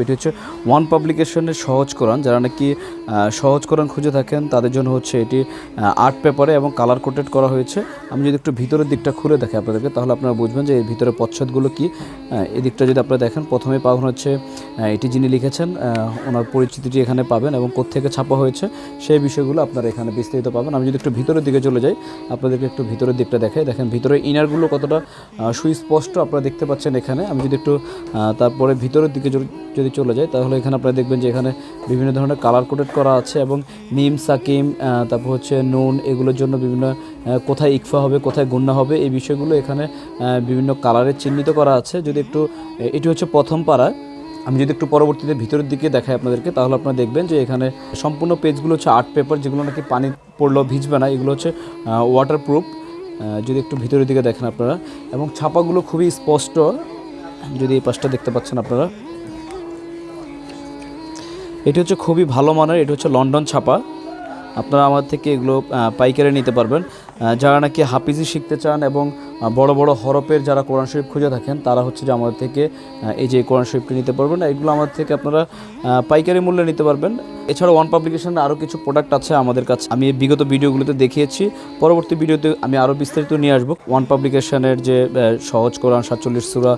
এটি হচ্ছে ওয়ান পাবলিকেশনের সহজ কোরআন। যারা নাকি সহজ কোরআন খুঁজে থাকেন, তাদের জন্য হচ্ছে এটি আর্ট পেপারে এবং কালার কোটেড করা হয়েছে। আমি যদি একটু ভিতরের দিকটা খুলে দেখি আপনাদেরকে, তাহলে আপনারা বুঝবেন যে এর ভিতরে পচ্ছদগুলো কী। এই দিকটা যদি আপনারা দেখেন, প্রথমে পাবেন হচ্ছে এটি যিনি লিখেছেন ওনার পরিচিতিটি এখানে পাবেন এবং কোত্থেকে ছাপা হয়েছে, সেই বিষয়গুলো আপনারা এখানে বিস্তারিত পাবেন। আমি যদি একটু ভিতরের দিকে চলে যাই, আপনাদেরকে একটু ভিতরের দিকটা দেখাই। দেখেন, ভিতরে ইনারগুলো কতটা সুস্পষ্ট আপনারা দেখতে পাচ্ছেন এখানে। আমি যদি একটু তারপরে ভিতরের দিকে যদি- যদি চলে যায়, তাহলে এখানে আপনারা দেখবেন যে এখানে বিভিন্ন ধরনের কালার কোডেড করা আছে এবং মিম সাকিম তারপর হচ্ছে নুন এগুলোর জন্য বিভিন্ন কোথায় ইকফা হবে, কোথায় গুন্না হবে, এই বিষয়গুলো এখানে বিভিন্ন কালারের চিহ্নিত করা আছে। যদি একটু এটি হচ্ছে প্রথম পাড়া। আমি যদি একটু পরবর্তীতে ভিতরের দিকে দেখাই আপনাদেরকে, তাহলে আপনারা দেখবেন যে এখানে সম্পূর্ণ পেজগুলো হচ্ছে আর্ট পেপার যেগুলো নাকি পানি পড়লেও ভিজবে না, এগুলো হচ্ছে ওয়াটার প্রুফ যদি একটু ভিতরের দিকে দেখেন আপনারা। এবং ছাপাগুলো খুবই স্পষ্ট। যদি এই পাশটা দেখতে পাচ্ছেন আপনারা। এটি হচ্ছে খুবই ভালো মানের, এটি হচ্ছে লন্ডন ছাপা। আপনারা আমার থেকে এগুলো পাইকারি নিতে পারবেন। যারা নাকি হাফিজি শিখতে চান এবং বড় বড় হরপের যারা কোরআন শরীফ খুঁজে থাকেন, তারা হচ্ছে যে আমাদের থেকে এই যে কোরআন শরীফটি নিতে পারবেন। এগুলো আমাদের থেকে আপনারা পাইকারি মূল্যে নিতে পারবেন। এছাড়া ওয়ান পাবলিকেশনের আরও কিছু প্রোডাক্ট আছে আমাদের কাছে। আমি বিগত ভিডিওগুলোতে দেখিয়েছি, পরবর্তী ভিডিওতে আমি আরও বিস্তারিত নিয়ে আসব। ওয়ান পাবলিকেশনের যে সহজ কোরআন সাতচল্লিশ সুরা